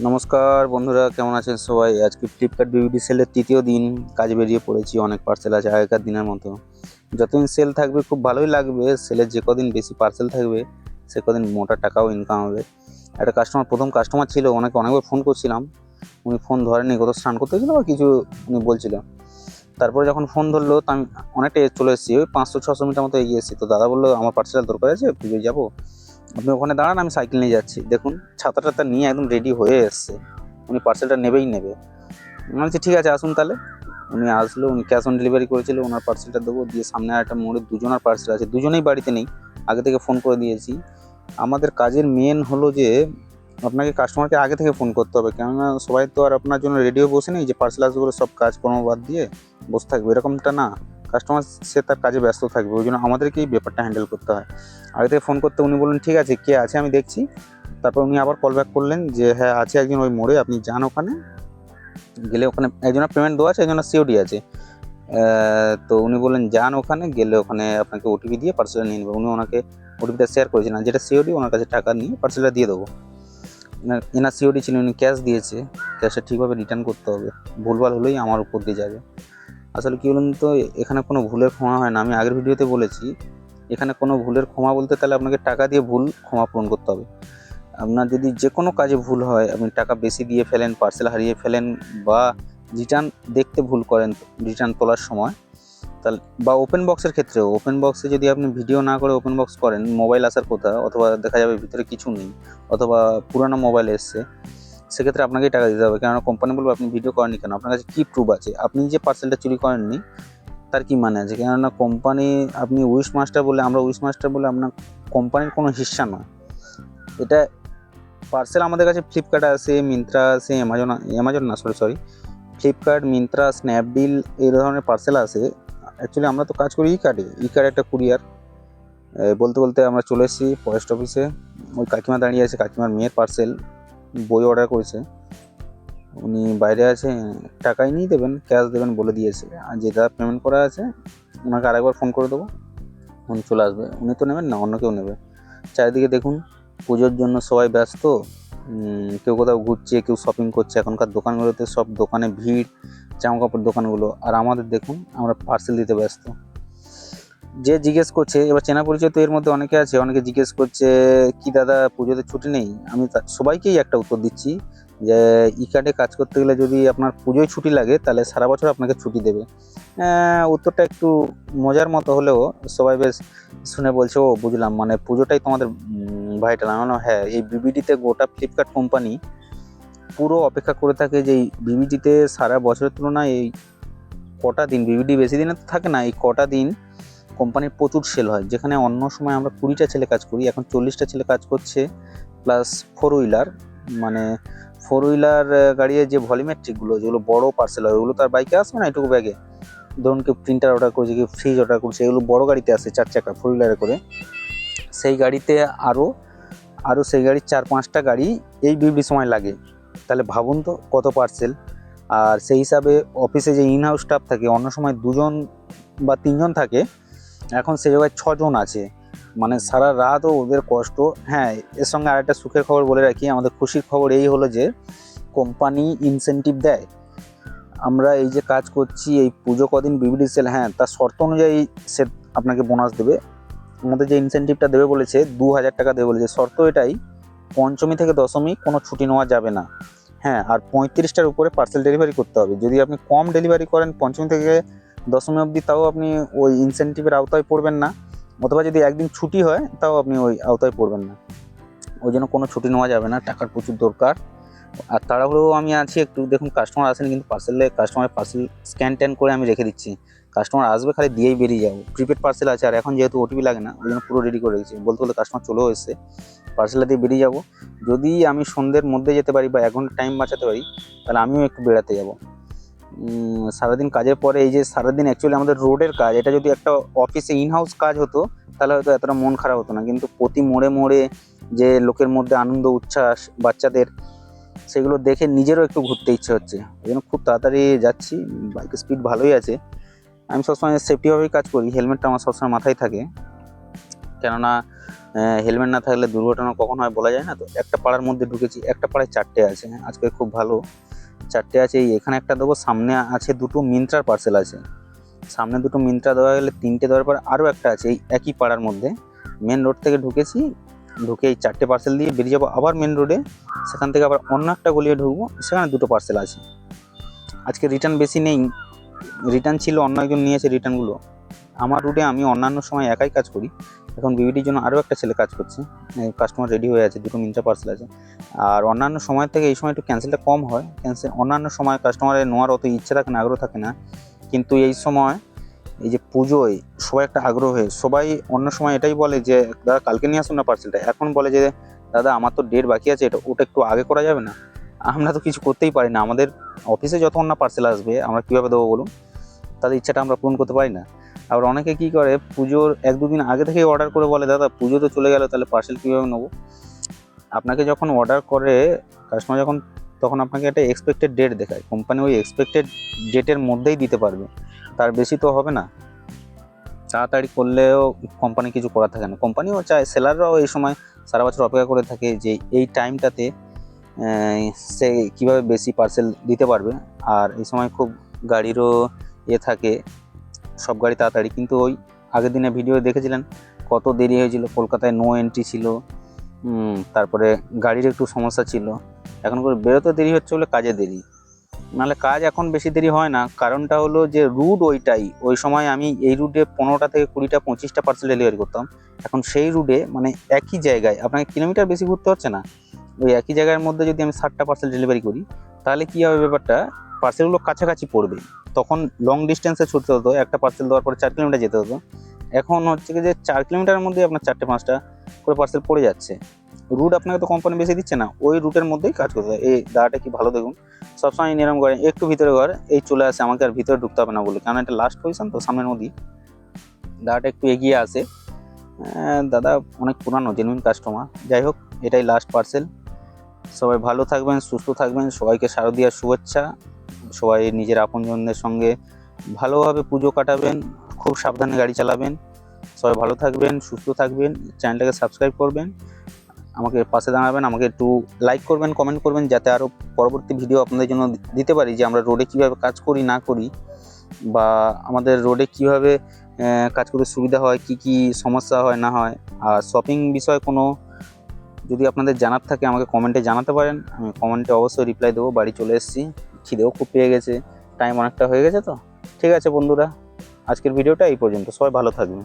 নমস্কার বন্ধুরা, কেমন আছেন সবাই? আজকে ফ্লিপকার্ট বিউটি সেলের তৃতীয় দিন, কাজে বেরিয়ে পড়েছি, অনেক পার্সেল আছে আগেকার দিনের মতো। যতদিন সেল থাকবে, খুব ভালোই লাগবে সেলের যে কদিন বেশি পার্সেল থাকবে, সে কদিন মোটা টাকাও ইনকাম হবে। একটা কাস্টমার প্রথম কাস্টমার ছিল, ওনাকে অনেকবার ফোন করছিলাম। উনি ফোন ধরেনি কোথাও স্নান করতে গেছিল বা কিছু উনি বলছিল তারপরে যখন ফোন ধরলো, তো আমি অনেকটা চলে এসেছি, ওই পাঁচশো, ছশো মিটার মতো এগিয়ে এসেছি। তো দাদা বলল, আমার পার্সেল দরকার আছে, পুজোয় যাব? আপনি ওখানে দাঁড়ান, আমি সাইকেল নিয়ে যাচ্ছি। দেখুন ছাতা টাতা নিয়ে একদম রেডি হয়ে এসছে। উনি পার্সেলটা নেবেই নেবে। আমি বলছি, ঠিক আছে, আসুন তাহলে। উনি আসলো, উনি ক্যাশ অন ডেলিভারি করেছিল, ওনার পার্সেলটা দেবো। দিয়ে সামনে একটা মোড়ে দুজনের পার্সেল আছে। দুজনেই বাড়িতে নেই। আগে থেকে ফোন করে দিয়েছি। আমাদের কাজের মেন হলো যে, আপনাকে কাস্টমারকে আগে থেকে ফোন করতে হবে। কেননা সবাই তো আর আপনার জন্য রেডিও বসে নেই যে পার্সেল আসবে সব কাজকর্ম বাদ দিয়ে বসে থাকবে। এরকমটা না। কাস্টমার সে তার কাজে ব্যস্ত থাকবে, ওই জন্য আমাদেরকেই ব্যাপারটা হ্যান্ডেল করতে হয়। আগে থেকে ফোন করতে উনি বললেন, ঠিক আছে, কে আছে আমি দেখছি। তারপর উনি আবার কল ব্যাক করলেন যে হ্যাঁ আছে একজন ওই মোড়ে, আপনি যান ওখানে। গেলে ওখানে একজনের পেমেন্ট দেওয়া আছে, একজনের সিওডি আছে। তো উনি বললেন, যান ওখানে, গেলে ওখানে আপনাকে ওটিপি দিয়ে পার্সেলটা নিয়ে নেবে। উনি ওনাকে ওটিপিটা শেয়ার করেছিলেন যেটা সিওডি ওনার কাছে টাকা নিয়ে পার্সেলটা দিয়ে দেবো। এনার- সিওডি ছিল, উনি ক্যাশ দিয়েছে। ক্যাশটা ঠিকভাবে রিটার্ন করতে হবে। ভুলভাল হলেই আমার উপর দিয়ে যাবে। আসলে কী বলুন তো, এখানে কোনো ভুলের ক্ষমা হয় না। আমি আগের ভিডিওতে বলেছি, এখানে কোনো ভুলের ক্ষমা বলতে তাহলে আপনাকে টাকা দিয়ে ভুল ক্ষমা পূরণ করতে হবে। আপনার যদি যে কোনো কাজে ভুল হয়, আপনি টাকা বেশি দিয়ে ফেলেন পার্সেল হারিয়ে ফেলেন বা রিটার্ন দেখতে ভুল করেন রিটার্ন তোলার সময়, তাহলে বা ওপেন বক্সের ক্ষেত্রেও ওপেন বক্সে যদি আপনি ভিডিও না করে ওপেন বক্স করেন মোবাইল আসার কথা, অথবা দেখা যাবে ভিতরে কিছু নেই, অথবা পুরানো মোবাইল এসছে সেক্ষেত্রে আপনাকেই টাকা দিতে হবে। কেননা কোম্পানি বলবে, আপনি ভিডিও করেননি কেন? আপনার কাছে কী প্রুফ আছে? আপনি যে পার্সেলটা চুরি করেননি, তার কি মানে আছে? কেননা কোম্পানি আপনি উইশ মাস্টার বলে, আমরা উইশ মাস্টার বলে আপনার কোম্পানির কোনো হিস্সা নয়। এটা পার্সেল আমাদের কাছে ফ্লিপকার্ট আছে মিন্ত্রা আছে অ্যামাজন অ্যামাজন না sorry sorry Flipkart Myntra Snapdeal এই ধরনের পার্সেল আছে। অ্যাকচুয়ালি আমরা তো কাজ করি ই কার্ডে ই কার্ড একটা কুরিয়ার বলতে বলতে আমরা চলে এসেছি ফরেস্ট অফিসে ওই কাকিমা দাঁড়িয়ে আছে, কাকিমার মেয়ের পার্সেল বই অর্ডার করেছে। উনি বাইরে আছে, টাকাই নিয়ে দেবেন ক্যাশ দেবেন বলে দিয়েছে। আর যেটা পেমেন্ট করা আছে, ওনাকে আরেকবার ফোন করে দেবো। উনি চলে আসবে। উনি তো নেবেন না, অন্য কেউ নেবে। চারিদিকে দেখুন, পুজোর জন্য সবাই ব্যস্ত। কেউ কোথাও ঘুরছে, কেউ শপিং করছে। এখনকার দোকানগুলোতে সব দোকানে ভিড় জামা কাপড় দোকানগুলো। আর আমাদের দেখুন, আমরা পার্সেল দিতে ব্যস্ত। যে জিজ্ঞেস করছে, এবার চেনা পরিচয় তো এর মধ্যে অনেকে আছে, অনেকে জিজ্ঞেস করছে, কি দাদা, পুজোতে ছুটি নেই? আমি সবাইকেই একটা উত্তর দিচ্ছি যে, ই কার্ডে কাজ করতে গেলে যদি আপনার পুজোয় ছুটি লাগে, তাহলে সারা বছর আপনাকে ছুটি দেবে। উত্তরটা একটু মজার মতো হলেও সবাই বেশ শুনে বলছে, ও, বুঝলাম মানে পুজোটাই তোমাদের আমি বললাম হ্যাঁ এই বিবিডিতে গোটা ফ্লিপকার্ট কোম্পানি পুরো অপেক্ষা করে থাকে যে, এই বিবিডিতে সারা বছরের তুলনায় এই কটা দিন, বিবিডি বেশি দিনে তো থাকে না, এই কটা দিন কোম্পানির প্রচুর সেল হয়। যেখানে অন্য সময় আমরা কুড়িটা ছেলে কাজ করি, এখন চল্লিশটা ছেলে কাজ করছে প্লাস ফোর হুইলার মানে ফোর হুইলার গাড়ির যে ভলিমেট্রিকগুলো যেগুলো বড় পার্সেল হয়, ওগুলো তার বাইকে আসবে না এটুকু ব্যাগে ধরুন কেউ প্রিন্টার অর্ডার করেছে, কেউ ফ্রিজ অর্ডার করছে, এগুলো বড় গাড়িতে আসে চার চাকা ফোর হুইলারে করে। সেই গাড়িতে আরও আরও সেই গাড়ির চার পাঁচটা গাড়ি এই বিবি সময় লাগে। তাহলে ভাবুন তো কত পার্সেল আর সেই হিসাবে অফিসে যে ইন হাউস স্টাফ থাকে, অন্য সময় দুজন বা তিনজন থাকে এখন সে জায়গায় ছজন আছে। মানে সারা রাতও ওদের কষ্ট। হ্যাঁ এর সঙ্গে আরেকটা সুখের খবর বলে রাখি আমাদের খুশির খবর এই হলো যে কোম্পানি ইনসেনটিভ দেয়। আমরা এই যে কাজ করছি এই পুজো কদিন বিবিডি সেল হ্যাঁ তার শর্ত অনুযায়ী সে আপনাকে বোনাস দেবে। আমাদের যে ইনসেনটিভটা দেবে বলেছে দু হাজার টাকা দেবে বলেছে। শর্ত এটাই পঞ্চমী থেকে দশমী কোনো ছুটি নেওয়া যাবে না। হ্যাঁ আর পঁয়ত্রিশটার উপরে পার্সেল ডেলিভারি করতে হবে। যদি আপনি কম ডেলিভারি করেন পঞ্চমী থেকে দশমী অবধি তাও আপনি ওই ইনসেনটিভের আওতায় পড়বেন না। অথবা যদি একদিন ছুটি হয়, তাও আপনি ওই আওতায় পড়বেন না। ওই জন্য কোনো ছুটি নেওয়া যাবে না, টাকার প্রচুর দরকার। আর তাড়াহুড়ো আমি আছি, একটু দেখুন কাস্টমার আসেনি, কিন্তু পার্সেলে কাস্টমার পার্সেল স্ক্যান ট্যান করে আমি রেখে দিচ্ছি। কাস্টমার আসবে খালি দিয়েই বেরিয়ে যাব। প্রিপেড পার্সেল আছে, আর এখন যেহেতু ওটিপি লাগে না, ওই জন্য পুরো রেডি করে রেখেছি। বলতে বলতে কাস্টমার চলেও এসছে। পার্সেলটা দিয়ে বেরিয়ে যাব। যদি আমি সন্ধ্যের মধ্যে যেতে পারি বা এক ঘণ্টা টাইম বাঁচাতে পারি, তাহলে আমিও একটু বেড়াতে যাব। সারাদিন কাজের পরে এই যে সারাদিন অ্যাকচুয়ালি আমাদের রোডের কাজ, এটা যদি একটা অফিসে ইনহাউস কাজ হতো, তাহলে হয়তো এতটা মন খারাপ হতো না। কিন্তু প্রতি মোড়ে মোড়ে যে লোকের মধ্যে আনন্দ, উচ্ছ্বাস, বাচ্চাদের, সেগুলো দেখে নিজেরও একটু ঘুরতে ইচ্ছে হচ্ছে। ওই জন্য খুব তাড়াতাড়ি যাচ্ছি বাইকের স্পিড ভালোই আছে। আমি সবসময় সেফটিভাবেই কাজ করি হেলমেটটা আমার সবসময় মাথায় থাকে। কেননা হেলমেট না থাকলে দুর্ঘটনা কখন হয় বলা যায় না। তো একটা পাড়ার মধ্যে ঢুকেছি, একটা পাড়ায় চারটে আছে, আজকে খুব ভালো। চারটে আছে, এই এখানে একটা দেবো, সামনে আছে দুটো মিন্ত্রার পার্সেল আছে। সামনে দুটো মিন্ত্রা দেওয়া গেলে তিনটে দেওয়ার পর আরও একটা আছে, এই একই পাড়ার মধ্যে। মেন রোড থেকে ঢুকেছি, ঢুকে এই চারটে পার্সেল দিয়ে বেরিয়ে যাব আবার মেন রোডে সেখান থেকে আবার অন্য একটা গলিয়ে ঢুকবো, সেখানে দুটো পার্সেল আছে। আজকে রিটার্ন বেশি নেই রিটার্ন ছিল, অন্য একজন নিয়েছে রিটার্নগুলো আমার রুটে আমি অন্যান্য সময় একাই কাজ করি। এখন বিবিটির জন্য আরও একটা ছেলে কাজ করছে। কাস্টমার রেডি হয়ে আছে, দুটো মিন্ট্রা পার্সেল আছে। আর অন্যান্য সময় থেকে এই সময় একটু ক্যান্সেলটা কম হয়। ক্যান্সেল অন্যান্য সময় কাস্টমারের নেওয়ার অত ইচ্ছে থাকে না, আগ্রহ থাকে না। কিন্তু এই সময় এই যে পুজোয় সবাই একটা আগ্রহে সবাই অন্য সময় এটাই বলে যে, দাদা, কালকে নিয়ে আসুন না পার্সেলটা এখন বলে যে, দাদা, আমার তো ডেট বাকি আছে, এটা, ওটা একটু আগে করা যাবে না? আমরা তো কিছু করতেই পারি না। আমাদের অফিসে যতক্ষণ না পার্সেল আসবে, আমরা কীভাবে দেবো বলুন? তাদের ইচ্ছাটা আমরা পূরণ করতে পারি না। আবার অনেকে কি করে, পুজোর এক দুদিন আগে থেকে অর্ডার করে বলে, দাদা, পুজো তো চলে গেল, তাহলে পার্সেল কীভাবে নেব? আপনাকে যখন অর্ডার করে কাস্টমার যখন, তখন আপনাকে একটা এক্সপেক্টেড ডেট দেখায়। কোম্পানি ওই এক্সপেক্টেড ডেটের মধ্যেই দিতে পারবে। তার বেশি তো হবে না। তাড়াতাড়ি করলেও কোম্পানি কিছু করার থাকে না। কোম্পানিও চায় সেলাররাও এই সময় সারা বছর অপেক্ষা করে থাকে যে এই টাইমটাতে সে কীভাবে বেশি পার্সেল দিতে পারবে। আর এই সময় খুব গাড়িরও এ থাকে। সব গাড়ি তাড়াতাড়ি। কিন্তু ওই আগের দিনে ভিডিও দেখেছিলেন কত দেরি হয়েছিল। কলকাতায় নো এন্ট্রি ছিল তারপরে গাড়ির একটু সমস্যা ছিল। এখন করে বেরোতে দেরি হচ্ছে বলে কাজে দেরি। নাহলে কাজ এখন বেশি দেরি হয় না। কারণটা হলো যে রুট ওইটাই। ওই সময় আমি এই রুটে পনেরোটা থেকে কুড়িটা, পঁচিশটা পার্সেল ডেলিভারি করতাম। এখন সেই রুটে মানে একই জায়গায়, আপনাকে কিলোমিটার বেশি ঘুরতে হচ্ছে না। ওই একই জায়গার মধ্যে যদি আমি ষাটটা পার্সেল ডেলিভারি করি, তাহলে কী হবে ব্যাপারটা? পার্সেলগুলো কাছাকাছি পড়বে। তখন লং ডিস্টেন্সে ছুটতে হতো, একটা পার্সেল দেওয়ার পরে চার কিলোমিটার যেতে হতো। এখন হচ্ছে কি যে চার কিলোমিটারের মধ্যে আপনার চারটে পাঁচটা করে পার্সেল পড়ে যাচ্ছে। রুট আপনাকে তো কোম্পানি বেশি দিচ্ছে না, ওই রুটের মধ্যেই কাজ করতে হয়। এই দাঁড়াটা কি ভালো দেখুন। সবসময় নিরাম করে, একটু ভিতরে ঘর, এই চলে আসে, আমাকে আর ভিতরে ঢুকতে হবে না বলে। কারণ এটা লাস্ট পজিশন তো, সামনের নদী দাঁড়াটা একটু এগিয়ে আসে। দাদা অনেক পুরানো জেনুইন কাস্টমার যাই হোক, এটাই লাস্ট পার্সেল সবাই ভালো থাকবেন, সুস্থ থাকবেন, সবাইকে শারদীয়ার শুভেচ্ছা। সবাই নিজের আপনজনদের সঙ্গে ভালোভাবে পুজো কাটাবেন, খুব সাবধানে গাড়ি চালাবেন। সবাই ভালো থাকবেন, সুস্থ থাকবেন, চ্যানেলটাকে সাবস্ক্রাইব করবেন, আমাকে পাশে দাঁড়াবেন, আমাকে একটু লাইক করবেন কমেন্ট করবেন, যাতে আরও পরবর্তী ভিডিও আপনাদের জন্য দিতে পারি যে আমরা রোডে কীভাবে কাজ করি, না করি, বা আমাদের রোডে কীভাবে কাজ করতে সুবিধা হয়, কি কি সমস্যা হয়, না হয়। আর শপিং বিষয়ে কোনো যদি আপনাদের জানার থাকে, আমাকে কমেন্টে জানাতে পারেন, আমি কমেন্টে অবশ্যই রিপ্লাই দেবো, বাড়ি চলে এসেছি। খিদেও খুব পেয়ে গেছে টাইম অনেকটা হয়ে গেছে তো। ঠিক আছে বন্ধুরা, আজকের ভিডিওটা এই পর্যন্ত। সবাই ভালো থাকবেন।